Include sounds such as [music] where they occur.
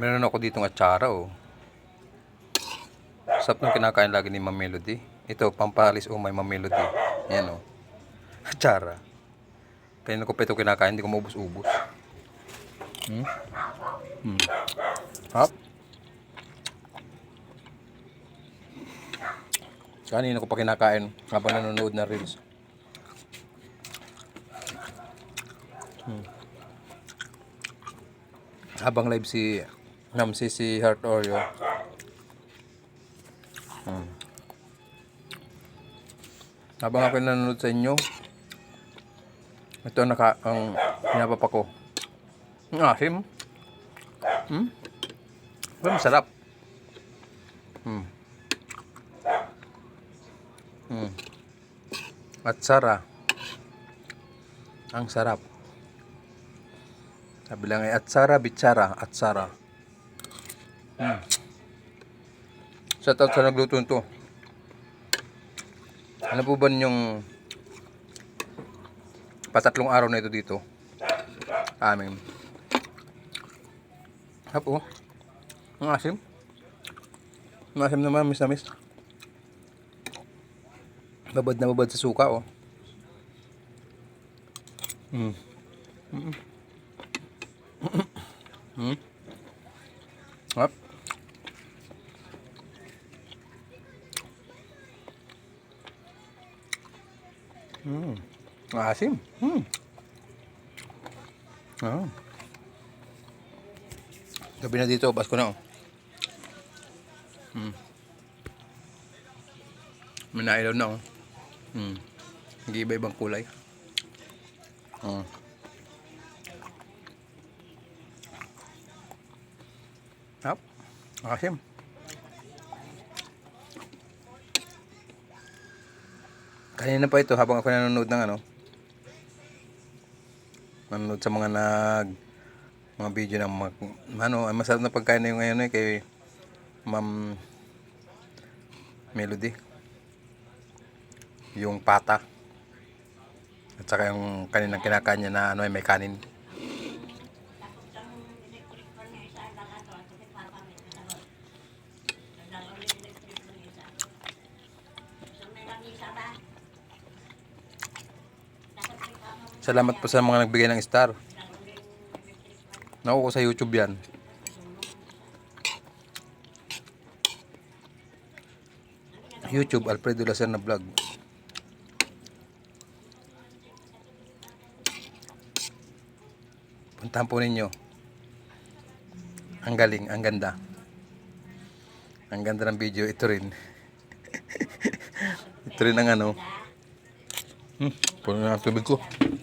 Meron ako ditong atsara oh. Sarap nung kinakain lagi ni Ma'am Melody. Ito, pampalis oh may Ma'am Melody. Yan oh. Atsara. Kanina ko pa ito kinakain, hindi ko maubos-ubos. Hmm? Hmm. Hap. Kanina ko pa kinakain habang nanonood na reels. Hmm. Habang live si Si si Heart Oreo. Hmm. Habang ako nanonood sa inyo, ito naka ang pinapapa ko. Ang asim. Hmm? Pero masarap. Hmm. Hmm. At sara. Ang sarap. Sabi lang ay atsara, bitsara, atsara. Hmm. Sa taon sa nagluto nito. Ano po ba yung patatlong araw na ito dito? Amin. Hapo. Ang asim. Ang asim naman, miss na miss. Babad na babad sa suka, oh. Mm. Mm. Mm. Hop. Mm. Ang Asim. Mm. Ah. Gabi na dito, Pasko na, oh. Mm. May nailaw na, oh. Mm. Nag-iiba-ibang kulay. Mm. Hop. Asim. Kanina pa ito habang ako nanonood ng ano. Nanonood sa mga nag mga video ng mag, ano, masarap na pagkain na yung ngayon eh kay Ma'am Melody. Yung pata. At saka yung kaninang kinakain niya na ano ay may kanin. Salamat po sa mga nagbigay ng star. Nakuha ko sa YouTube yan. YouTube, Alfredo Lacerna Vlog. Puntahan po ninyo. Ang galing, ang ganda. Ang ganda ng video. Ito rin. [laughs] Ito rin ang ano. Hmm, puno na ang tubig ko.